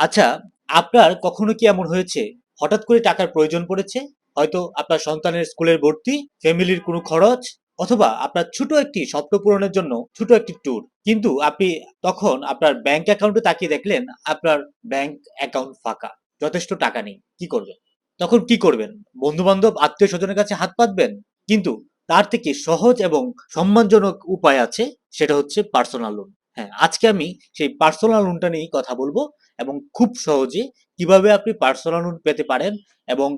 আচ্ছা আপনার কখনো কি এমন হয়েছে? হঠাৎ করে টাকার প্রয়োজন পড়েছে? হয়তো আপনার সন্তানের স্কুলের ভর্তি, ফ্যামিলির কোনো খরচ, অথবা আপনার ছোট একটি স্বপ্ন পূরণের জন্য ছোট একটি ট্যুর কিন্তু আপনি তখন আপনার ব্যাংক অ্যাকাউন্টে তাকিয়ে দেখলেন, আপনার ব্যাংক অ্যাকাউন্ট ফাঁকা। যথেষ্ট টাকা নেই। কি করবেন? তখন কি করবেন? বন্ধু বান্ধব আত্মীয় স্বজনের কাছে হাত পাতবেন? কিন্তু তার থেকে সহজ এবং সম্মানজনক উপায় আছে, সেটা হচ্ছে পার্সোনাল লোন হ্যাঁ আজকে আমি সেই পার্সোনাল লোনটা নিয়েই কথা বলব এবং খুব সহজে কীভাবে আপনি পার্সোনাল লোন পেতে পারেন এবং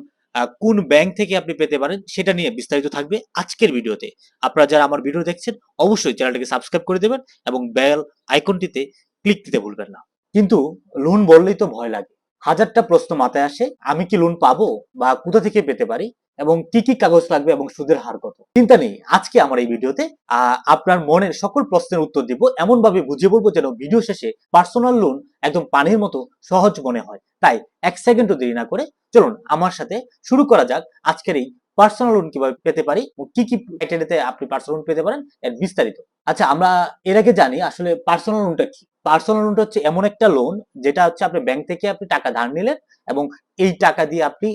কোন ব্যাংক থেকে আপনি পেতে পারেন সেটা নিয়ে বিস্তারিত থাকবে আজকের ভিডিওতে। আপনারা যারা আমার ভিডিও দেখছেন, অবশ্যই চ্যানেলটাকে সাবস্ক্রাইব করে দেবেন এবং বেল আইকনটিতে ক্লিক দিতে ভুলবেন না। কিন্তু লোন বললেই তো ভয় লাগে। হাজারটা প্রশ্ন মাথায় আসে, আমি কি লোন পাবো বা কোথা থেকে পেতে পারি? এবং কি কি কাগজ লাগবে এবং সুদের হার কত? চিন্তা নেই, আজকে আমার এই ভিডিওতে আপনার মনের সকল প্রশ্নের উত্তর দিব এমন ভাবে বুঝিয়ে বলব যেন ভিডিও শেষে পার্সোনাল লোন একদম পানির মতো সহজ মনে হয়। তাই এক সেকেন্ডও দেরি না করে চলুন আমার সাথে শুরু করা যাক আজকের এই পার্সোনাল লোন কীভাবে পেতে পারি কি কি ক্রাইটেরিয়াতে আপনি পার্সোনাল লোন পেতে পারেন এর বিস্তারিত। আচ্ছা আমরা এর আগে জানি আসলে পার্সোনাল লোনটা কি? পার্সোনাল লোনটা হচ্ছে এমন একটা লোন যেটা হচ্ছে আপনি ব্যাংক থেকে আপনি টাকা ধার নিলেন এবং এই টাকা দিয়ে আপনি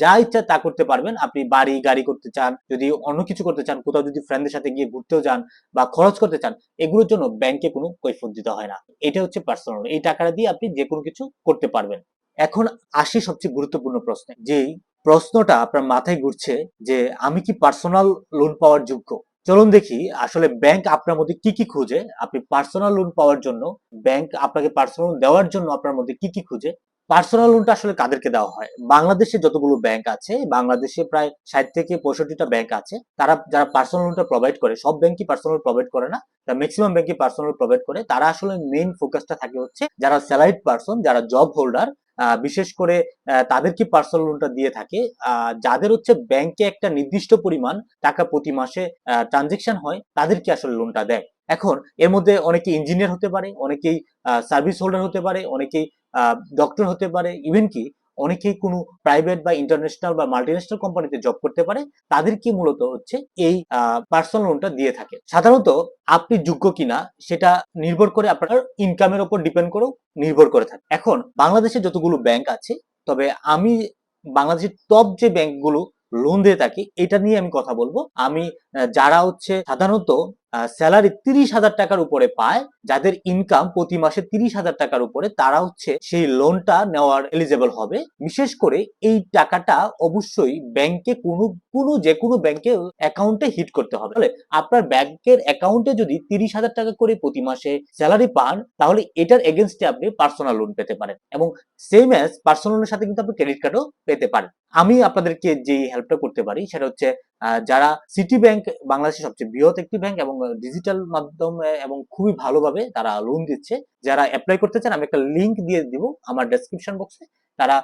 যা ইচ্ছা তা করতে পারবেন। আপনি বাড়ি, গাড়ি করতে চান, যদি অন্য কিছু করতে চান, কোথাও যদি ফ্রেন্ডের সাথে গিয়ে ঘুরতেও যান বা খরচ করতে চান, এগুলোর জন্য ব্যাংকে কোনো কৈফত দিতে হয় না। এটা হচ্ছে পার্সোনাল এই টাকাটা দিয়ে আপনি যে কোনো কিছু করতে পারবেন। এখন আসি সবচেয়ে গুরুত্বপূর্ণ প্রশ্নে। যেই প্রশ্নটা আপনার মাথায় ঘুরছে যে, আমি কি পার্সোনাল লোন পাওয়ার যোগ্য? চলুন দেখি, আসলে ব্যাংক আপনার মধ্যে কি কি খুঁজে? আপনি পার্সোনাল লোন পাওয়ার জন্য ব্যাংক আপনাকে পার্সোনাল দেওয়ার জন্য আপনার মধ্যে কি কি খুঁজে? পার্সোনাল লোনটা আসলে কাদেরকে দেওয়া হয়? বাংলাদেশে যতগুলো ব্যাংক আছে, বাংলাদেশে প্রায় ষাট থেকে পঁয়ষট্টিটা ব্যাংক আছে, তারা যারা পার্সোনাল লোনটা প্রোভাইড করে, সব ব্যাংকই পার্সোনাল প্রোভাইড করে না। ম্যাক্সিমাম ব্যাংকই পার্সোনাল প্রোভাইড করে। তারা আসলে মেইন ফোকাসটা থাকে হচ্ছে যারা স্যালারিড পার্সন যারা জব হোল্ডার বিশেষ করে তাদেরকে পার্সোনাল লোনটা দিয়ে থাকে। যাদের হচ্ছে ব্যাংকে একটা নির্দিষ্ট পরিমাণ টাকা প্রতি মাসে ট্রানজেকশন হয়, তাদেরকে আসলে লোনটা দেয়। এখন এর মধ্যে অনেকে ইঞ্জিনিয়ার হতে পারে, অনেকেই সার্ভিস হোল্ডার হতে পারে, অনেকেই ডক্টর হতে পারে ইভেন কি অনেকেই কোনো প্রাইভেট বা ইন্টারন্যাশনাল বা মাল্টিন্যাশনাল কোম্পানিতে জব করতে পারে তাদেরকে মূলত হচ্ছে এই পার্সোনাল লোনটা দিয়ে থাকে। সাধারণত আপনি যোগ্য কিনা সেটা নির্ভর করে আপনার ইনকামের উপর ডিপেন্ড করেও নির্ভর করে থাকে। এখন বাংলাদেশে যতগুলো ব্যাংক আছে, তবে আমি বাংলাদেশের টপ যে ব্যাংকগুলো লোন দিয়ে থাকি, এটা নিয়ে আমি কথা বলব। আমি যারা হচ্ছে সাধারণত স্যালারি তিরিশ হাজার টাকার উপরে পায়, যাদের ইনকাম প্রতি মাসে তিরিশ হাজার টাকার উপরে, তারা হচ্ছে সেই লোনটা নেওয়ার এলিজেবল হবে। বিশেষ করে এই টাকাটা অবশ্যই ব্যাংকে কোনো কোনো যে কোনো ব্যাংকে অ্যাকাউন্টে হিট করতে হবে। তাহলে আপনার ব্যাংকের অ্যাকাউন্টে যদি তিরিশ হাজার টাকা করে প্রতি মাসে স্যালারি পান, তাহলে এটার এগেনস্টে আপনি পার্সোনাল লোন পেতে পারেন এবং সেম অ্যাজ পার্সোনাল লোনের সাথে কিন্তু আপনি ক্রেডিট কার্ডও পেতে পারেন। আমি আপনাদেরকে যে হেল্পটা করতে পারি, সেটা হচ্ছে যারা সিটি ব্যাংক বাংলাদেশের সবচেয়ে বৃহৎ একটি ব্যাংক এবং ডিজিটাল মাধ্যমে এবং খুবই ভালোভাবে তারা লোন দিচ্ছে, যারা অ্যাপ্লাই করতে চান, আমি একটা লিংক দিয়ে দিব আমার ডেসক্রিপশন বক্সে তারা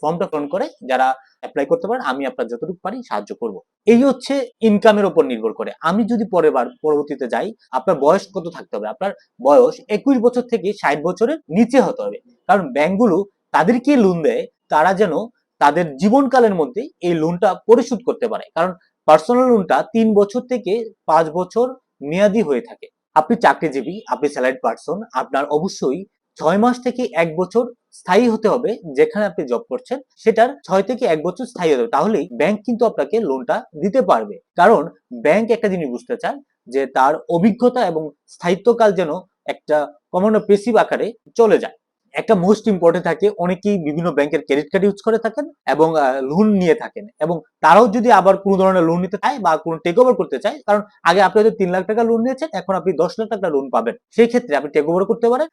ফর্মটা পূরণ করে, যারা অ্যাপ্লাই করতে পারেন, আমি আপনার যতটুকু পারি সাহায্য করব। এই হচ্ছে ইনকামের উপর নির্ভর করে। আমি যদি পরের বার, পরবর্তীতে যাই, আপনার বয়স কত থাকতে হবে? আপনার বয়স একুশ বছর থেকে ষাট বছরের নিচে হতে হবে। কারণ ব্যাংকগুলো তাদেরকে লোন দেয়, তারা যেন তাদের জীবনকালের মধ্যে এই লোনটা পরিশোধ করতে পারে। কারণ পার্সোনাল লোনটা তিন বছর থেকে পাঁচ বছর মেয়াদি হয়ে থাকে। আপনি চাকরিজীবী, আপনি স্যালারিড পার্সন আপনার অবশ্যই ছয় মাস থেকে এক বছর স্থায়ী হতে হবে যেখানে আপনি জব করছেন, সেটার ছয় থেকে এক বছর স্থায়ী হতে হবে। তাহলেই ব্যাংক কিন্তু আপনাকে লোনটা দিতে পারবে। কারণ ব্যাংক একটা জিনিস বুঝতে চান যে তার অভিজ্ঞতা এবং স্থায়িত্বকাল যেন একটা কমন পেসিভ আকারে চলে যায়। একটা মোস্ট ইম্পর্টেন্ট থাকে, অনেকেই বিভিন্ন ব্যাংকের ক্রেডিট কার্ড ইউজ করে থাকেন এবং লোন নিয়ে থাকেন এবং তারাও যদি আবার কোনো ধরনের লোন নিতে চায় বা কোনো টেক ওভার করতে চায়, কারণ আগে আপনি হয়তো তিন লাখ টাকা লোন নিয়েছেন, এখন আপনি দশ লাখ টাকা লোন পাবেন। সেই ক্ষেত্রে আপনি টেক ওভার করতে পারেন।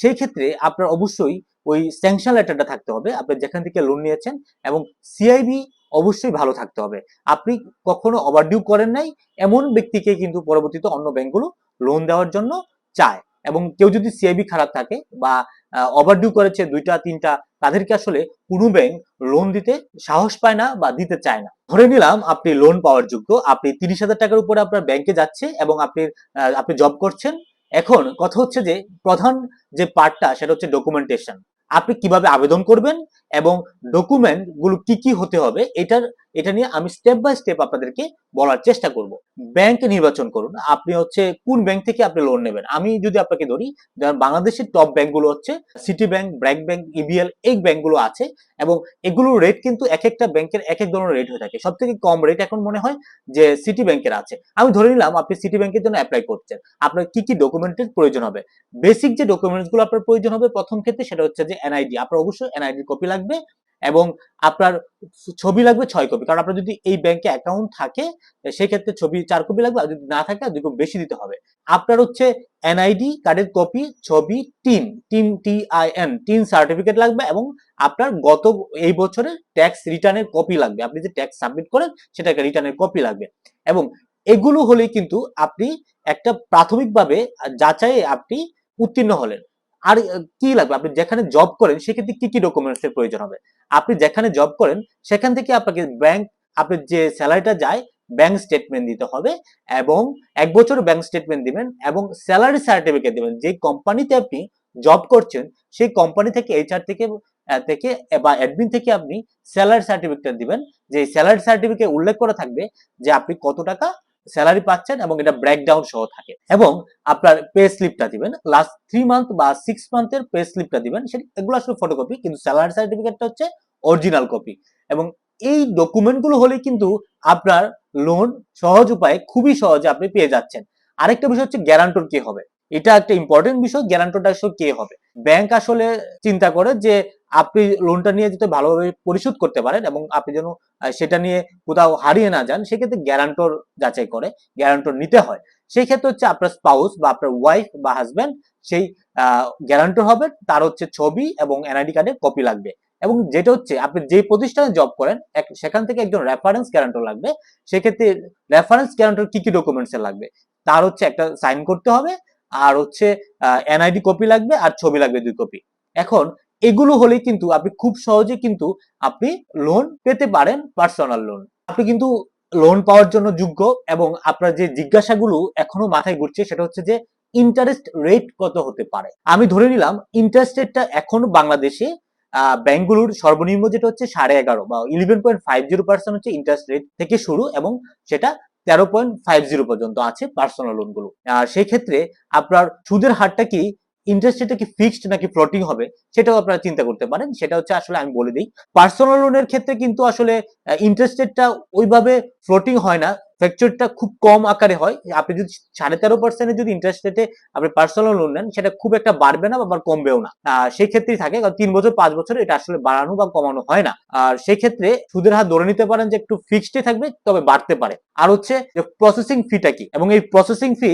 সেই ক্ষেত্রে আপনার অবশ্যই ওই স্যাংশন লেটারটা থাকতে হবে। আপনি যেখান থেকে লোন নিয়েছেন এবং সিআইবি অবশ্যই ভালো থাকতে হবে। আপনি কখনো ওভারডিউ করেন নাই, এমন ব্যক্তিকে কিন্তু পরবর্তীতে অন্য ব্যাংকগুলো লোন দেওয়ার জন্য চায় এবং কেউ যদি সিআইবি খারাপ থাকে বা ওভারডিউ করেছে দুইটা, তিনটা, তাদেরকে আসলে কোনো ব্যাংক লোন দিতে সাহস পায় না বা দিতে চায় না। ধরে নিলাম আপনি লোন পাওয়ার যোগ্য, আপনি তিরিশ হাজার টাকার উপরে আপনার ব্যাংকে যাচ্ছে এবং আপনি আপনি জব করছেন। এখন কথা হচ্ছে যে প্রধান যে পার্টটা সেটা হচ্ছে ডকুমেন্টেশন আপনি কীভাবে আবেদন করবেন এবং ডকুমেন্টগুলো কি কি হতে হবে, এটার, এটা নিয়ে আমি স্টেপ বাই স্টেপ আপনাদেরকে বলার চেষ্টা করব। ব্যাংক নির্বাচন করুন, আপনি হচ্ছে কোন ব্যাংক থেকে আপনি লোন নেবেন? আমি যদি আপনাকে ধরি বাংলাদেশের টপ ব্যাংকগুলো হচ্ছে City Bank BRAC bank EBL এই ব্যাংকগুলো আছে এবং এগুলোর রেট কিন্তু এক একটা ব্যাংকের এক এক ধরনের রেট হয়ে থাকে। সব থেকে কম রেট এখন মনে হয় যে সিটি ব্যাংকের আছে। আমি ধরে নিলাম, আপনি সিটি ব্যাংকের জন্য অ্যাপ্লাই করছেন। আপনার কি কি ডকুমেন্টের প্রয়োজন হবে? বেসিক যে ডকুমেন্টসগুলো আপনার প্রয়োজন হবে, প্রথম ক্ষেত্রে সেটা হচ্ছে যে এনআইডি আপনার অবশ্যই এনআইডি কপি লাগবে এবং আপনার ছবি লাগবে ছয় কপি। কারণ আপনার যদি এই ব্যাংকে অ্যাকাউন্ট থাকে, সেক্ষেত্রে ছবি চার কপি লাগবে আর যদি না থাকে দুই কপি বেশি দিতে হবে। আপনার হচ্ছে এনআইডি কার্ডের কপি ছবি TIN TIN T I N TIN certificate লাগবে এবং আপনার গত এই বছরের ট্যাক্স রিটার্নের কপি লাগবে। আপনি যে ট্যাক্স সাবমিট করেন, সেটাকে রিটার্নের কপি লাগবে। এবং এগুলো হলেই কিন্তু আপনি একটা প্রাথমিকভাবে যাচাই আপনি উত্তীর্ণ হলেন। আর কি লাগবে? আপনি যেখানে জব করেন, সেক্ষেত্রে কি কি ডকুমেন্টস এর প্রয়োজন হবে? আপনি যেখানে জব করেন, সেখান থেকে আপনাকে ব্যাংক আপনি যে স্যালারিটা যায় ব্যাংক স্টেটমেন্ট দিতে হবে এবং এক বছর ব্যাংক স্টেটমেন্ট দিবেন এবং স্যালারি সার্টিফিকেট দিবেন। যে কোম্পানিতে আপনি জব করছেন, সেই কোম্পানি থেকে এইচআর থেকে থেকে বা অ্যাডমিন থেকে আপনি স্যালারি সার্টিফিকেট দিবেন। যে স্যালারি সার্টিফিকেট উল্লেখ করা থাকবে যে আপনি কত টাকা স্যালারি পাচ্ছেন এবং এটা ব্রেকডাউন সহ থাকে। এবং আপনার পে স্লিপটা দিবেন লাস্ট থ্রি মান্থ বা সিক্স মান্থের পে স্লিপটা দিবেন, সেটা এগুলো আসলে ফটোকপি কিন্তু স্যালারি সার্টিফিকেটটা হচ্ছে অরিজিনাল কপি এবং এই ডকুমেন্টগুলো হলে কিন্তু আপনার লোন সহজ উপায়ে খুবই সহজে আপনি পেয়ে যাচ্ছেন। আরেকটা বিষয় হচ্ছে গ্যারান্টর কি হবে। এটা একটা ইম্পর্টেন্ট বিষয় গ্যারান্টরটা আসলে কে হবে? ব্যাংক আসলে চিন্তা করে যে আপনি লোনটা নিয়ে যাতে ভালোভাবে পরিশোধ করতে পারেন এবং আপনি যেন সেটা নিয়ে কোথাও হারিয়ে না যান, সেক্ষেত্রে গ্যারান্টর যাচাই করে গ্যারান্টর নিতে হয়। সেই ক্ষেত্রে হচ্ছে আপনার স্পাউস বা আপনার ওয়াইফ বা হাজব্যান্ড সেই গ্যারান্টর হবে, তার হচ্ছে ছবি এবং এনআইডি কার্ডের কপি লাগবে। এবং যেটা হচ্ছে, আপনি যে প্রতিষ্ঠানে জব করেন সেখান থেকে একজন রেফারেন্স গ্যারান্টর লাগবে। সেক্ষেত্রে রেফারেন্স গ্যারান্টর কি কি ডকুমেন্টস লাগবে? তার হচ্ছে একটা সাইন করতে হবে আর হচ্ছে এনআইডি কপি লাগবে আর ছবি লাগবে দুই কপি এখন এগুলো হলেই কিন্তু আপনি খুব সহজে কিন্তু আপনি লোন পেতে পারেন পার্সোনাল লোন আপনি কিন্তু লোন পাওয়ার জন্য যোগ্য এবং আপনার যে জিজ্ঞাসাগুলো এখনও মাথায় ঘুরছে সেটা হচ্ছে যে ইন্টারেস্ট রেট কত হতে পারে? আমি ধরে নিলাম ইন্টারেস্ট রেটটা এখন বাংলাদেশে ব্যাংকগুলোর সর্বনিম্ন যেটা হচ্ছে সাড়ে এগারো বা eleven point five zero percent হচ্ছে ইন্টারেস্ট রেট থেকে শুরু এবং সেটা তেরো পয়েন্ট ফাইভ পর্যন্ত আছে পার্সোনাল লোনগুলো আর সেই ক্ষেত্রে আপনার সুদের হারটা কি? ইন্টারেস্ট রেটটা কি ফিক্সড নাকি ফ্লোটিং হবে, সেটাও আপনারা চিন্তা করতে পারেন। সেটা হচ্ছে আসলে আমি বলে দিই পার্সোনাল লোনের ক্ষেত্রে কিন্তু আসলে ইন্টারেস্ট রেটটা ওইভাবে ফ্লোটিং হয় না ফ্যাকচুরটা খুব কম আকারে হয়। আপনি যদি সাড়ে তেরো পার্সেন্টের যদি ইন্টারেস্ট রেটে আপনি পার্সোনাল লোন নেন, সেটা খুব একটা বাড়বে না বা কমবেও না। সেই ক্ষেত্রেই থাকে, কারণ তিন বছর, পাঁচ বছর এটা আসলে বাড়ানো বা কমানো হয় না। আর সেই ক্ষেত্রে সুদের হার ধরে নিতে পারেন যে একটু ফিক্সডে থাকবে, তবে বাড়তে পারে। আর হচ্ছে যে প্রসেসিং ফিটা কি? এবং এই প্রসেসিং ফি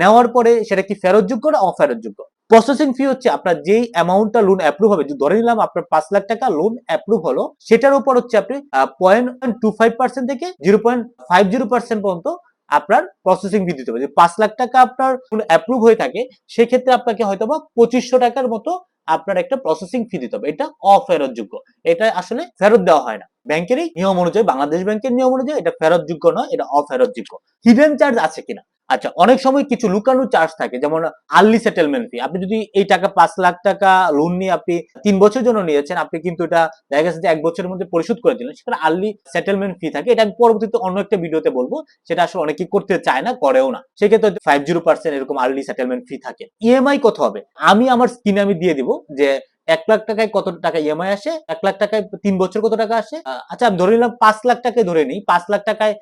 নেওয়ার পরে সেটা কি ফেরতযোগ্য না অফেরতযোগ্য? প্রসেসিং ফি হচ্ছে আপনার যেই অ্যামাউন্টটা লোন অ্যাপ্রুভ হবে ধরে নিলাম আপনার পাঁচ লাখ টাকা লোন অ্যাপ্রুভ হলো, সেটার উপর হচ্ছে আপনি পয়েন্ট টু ফাইভ পার্সেন্ট থেকে zero point five zero percent পর্যন্ত আপনার প্রসেসিং ফি দিতে হবে। যদি পাঁচ লাখ টাকা আপনার অ্যাপ্রুভ হয়ে থাকে, সেক্ষেত্রে আপনাকে হয়তো বা পঁচিশশো টাকার মতো আপনার একটা প্রসেসিং ফি দিতে হবে। এটা অফেরতযোগ্য। এটা আসলে ফেরত দেওয়া হয় না। ব্যাংকেরই নিয়ম অনুযায়ী, বাংলাদেশ ব্যাংকের নিয়ম অনুযায়ী এটা ফেরতযোগ্য নয়, এটা অফেরতযোগ্য। হিডেন চার্জ আছে কিনা? আচ্ছা অনেক সময় কিছু লুকানো চার্জ থাকে, যেমন আর্লি সেটেলমেন্ট ফি আপনি যদি এই টাকা পাঁচ লাখ টাকা লোন নিয়ে আপনি তিন বছরের জন্য নিয়েছেন, আপনি কিন্তু এটা দেখা গেছে যে এক বছরের মধ্যে পরিশোধ করে দিলেন, সেখানে আর্লি সেটেলমেন্ট ফি থাকে। এটা আমি পরবর্তীতে অন্য একটা ভিডিওতে বলব, সেটা আসলে অনেকে করতে চায় না, করেও না। সেক্ষেত্রে ফাইভ জিরো পার্সেন্ট এরকম আর্লি সেটেলমেন্ট ফি থাকে। ইএমআই কত হবে? আমি আমার স্ক্রিনে আমি দিয়ে দিব যে এক লাখ টাকায় কত টাকা ইএমআই আসে? এক লাখ টাকায় তিন বছর কত টাকা আসে? আচ্ছা আমি ধরে নিলাম পাঁচ লাখ টাকায় ধরে নিই। পাঁচ লাখ টাকায়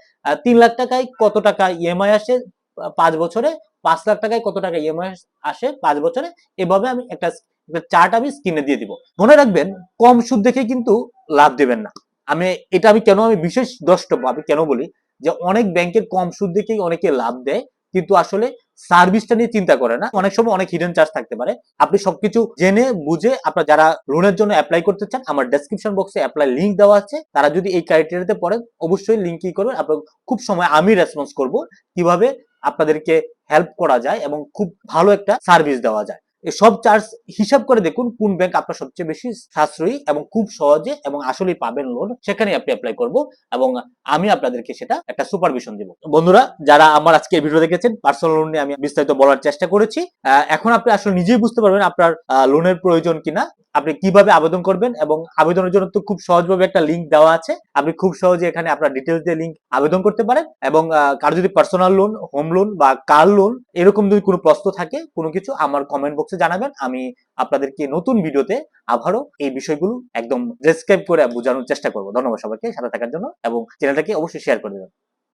তিন লাখ টাকায় কত টাকা ইএমআই আসে পাঁচ বছরে? পাঁচ লাখ টাকায় কত টাকা ইএমআই আসে পাঁচ বছরে? এভাবে আমি একটা চার্ট আমি স্ক্রিনে দিয়ে দিব। মনে রাখবেন, কম সুদ দেখে কিন্তু লাভ দেবেন না। আমি, এটা আমি কেন, আমি বিশেষ দ্রষ্টব্য, আমি কেন বলি যে অনেক ব্যাংকের কম সুদ দেখেই অনেকে লাভ দেয়। কিন্তু আসলে সার্ভিসটা নিয়ে চিন্তা করে না। অনেক সময় অনেক হিডেন চার্জ থাকতে পারে। আপনি সবকিছু জেনে, বুঝে আপনার যারা লোনের জন্য অ্যাপ্লাই করতে চান, আমার ডেসক্রিপশন বক্সে অ্যাপ্লাই লিঙ্ক দেওয়া আছে। তারা যদি এই ক্রাইটেরিয়াতে পড়েন অবশ্যই লিঙ্ক কি করবেন। আপনার খুব সময় আমি রেসপন্স করব কীভাবে আপনাদেরকে হেল্প করা যায় এবং খুব ভালো একটা সার্ভিস দেওয়া যায়। সব চার্জ হিসাব করে দেখুন কোন ব্যাংক আপনার সবচেয়ে বেশি সাশ্রয়ী এবং খুব সহজে এবং আসলেই পাবেন লোন সেখানে আপনি অ্যাপ্লাই করব এবং আমি আপনাদেরকে সেটা একটা সুপারভিশন দিব। বন্ধুরা, যারা আমার আজকে ভিডিও দেখেছেন পার্সোনাল লোন নিয়ে আমি বিস্তারিত বলার চেষ্টা করেছি এখন আপনি আসলে নিজেই বুঝতে পারবেন আপনার লোনের প্রয়োজন কিনা, আপনি কীভাবে আবেদন করবেন এবং আবেদনের জন্য তো খুব সহজভাবে একটা লিঙ্ক দেওয়া আছে, আপনি খুব সহজে এখানে আপনার ডিটেলস দিয়ে লিঙ্ক আবেদন করতে পারেন এবং কারও যদি পার্সোনাল লোন হোম লোন বা কার লোন এরকম যদি কোনো প্রশ্ন থাকে, কোনো কিছু আমার কমেন্ট বক্সে জানাবেন। আমি আপনাদেরকে নতুন ভিডিওতে আবারও এই বিষয়গুলো একদম ডেসক্রাইব করে বোঝানোর চেষ্টা করব। ধন্যবাদ সবাইকে, সাথে থাকার জন্য এবং চ্যানেলটাকে অবশ্যই শেয়ার করে দেবেন।